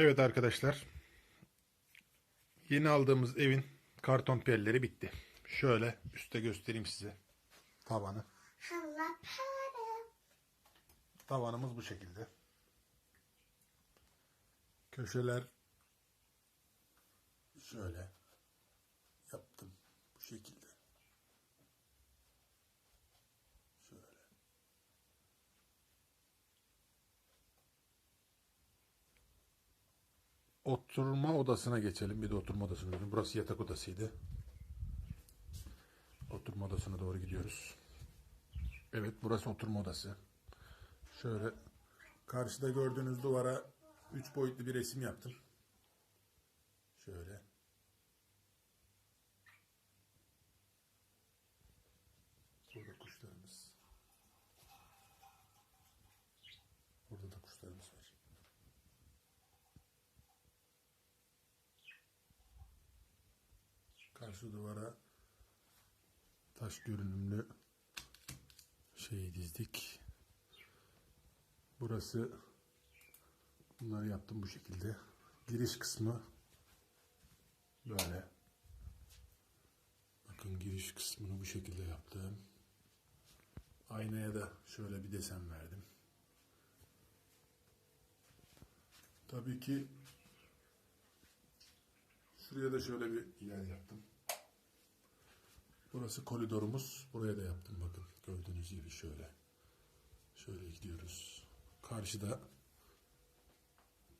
Evet arkadaşlar. Yeni aldığımız evin karton pelleri bitti. Şöyle üstte göstereyim size. Tavanı. Tavanımız bu şekilde. Köşeler şöyle yaptım. Bu şekilde. Şöyle. Oturma odasına geçelim. Bir de oturma odasına gidelim. Burası yatak odasıydı. Oturma odasına doğru gidiyoruz. Evet burası oturma odası. Şöyle karşıda gördüğünüz duvara üç boyutlu bir resim yaptım. Şöyle. Burada kuşlarımız. Burada da kuşlarımız var. Karşı duvara taş görünümlü şeyi dizdik. Burası bunları yaptım bu şekilde. Giriş kısmı böyle. Bakın giriş kısmını bu şekilde yaptım. Aynaya da şöyle bir desen verdim. Tabii ki şuraya da şöyle bir yer yaptım. Burası koridorumuz. Buraya da yaptım bakın. Gördüğünüz gibi şöyle. Şöyle gidiyoruz. Karşıda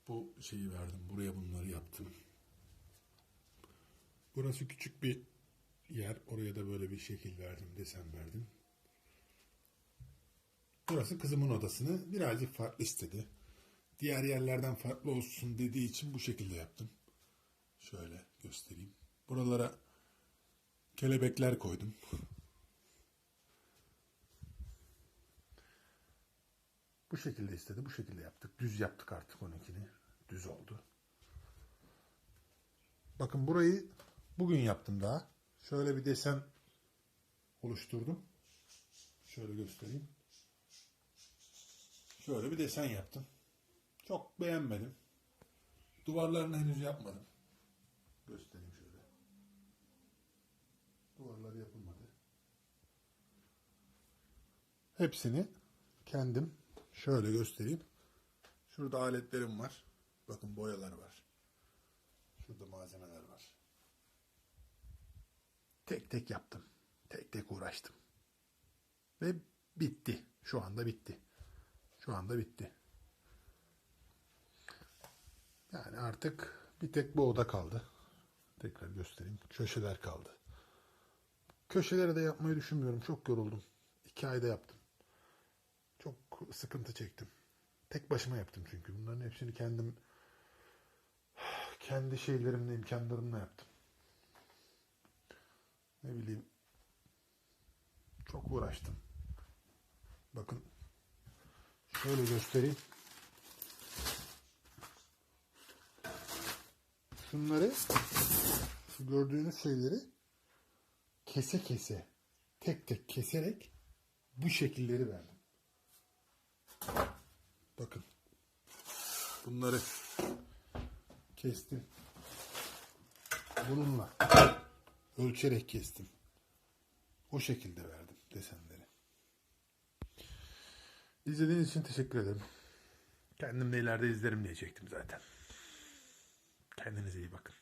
bu şeyi verdim. Buraya bunları yaptım. Burası küçük bir yer. Oraya da böyle bir şekil verdim. Desen verdim. Burası kızımın odasını birazcık farklı istedi. Diğer yerlerden farklı olsun dediği için bu şekilde yaptım. Şöyle göstereyim. Buralara kelebekler koydum. Bu şekilde istedi. Bu şekilde yaptık. Düz yaptık artık onunkini. Düz oldu. Bakın burayı bugün yaptım daha. Şöyle bir desen oluşturdum. Şöyle göstereyim. Şöyle bir desen yaptım. Çok beğenmedim. Duvarlarını henüz yapmadım. Göstereyim Hepsini kendim şöyle göstereyim. Şurada aletlerim var. Bakın boyalar var. Şurada malzemeler var. Tek tek yaptım. Tek tek uğraştım. Ve bitti. Şu anda bitti. Şu anda bitti. Yani artık bir tek bu oda kaldı. Tekrar göstereyim. Köşeler kaldı. Köşeleri de yapmayı düşünmüyorum. Çok yoruldum. İki ayda yaptım. Sıkıntı çektim. Tek başıma yaptım çünkü. Bunların hepsini kendim kendi şeylerimle, imkanlarımla yaptım. Ne bileyim çok uğraştım. Bakın şöyle göstereyim. Şunları şu gördüğünüz şeyleri kese kese tek tek keserek bu şekilleri verdim. Bakın. Bunları kestim. Bununla ölçerek kestim. O şekilde verdim desenleri. İzlediğiniz için teşekkür ederim. Kendim de ileride izlerim diyecektim zaten. Kendinize iyi bakın.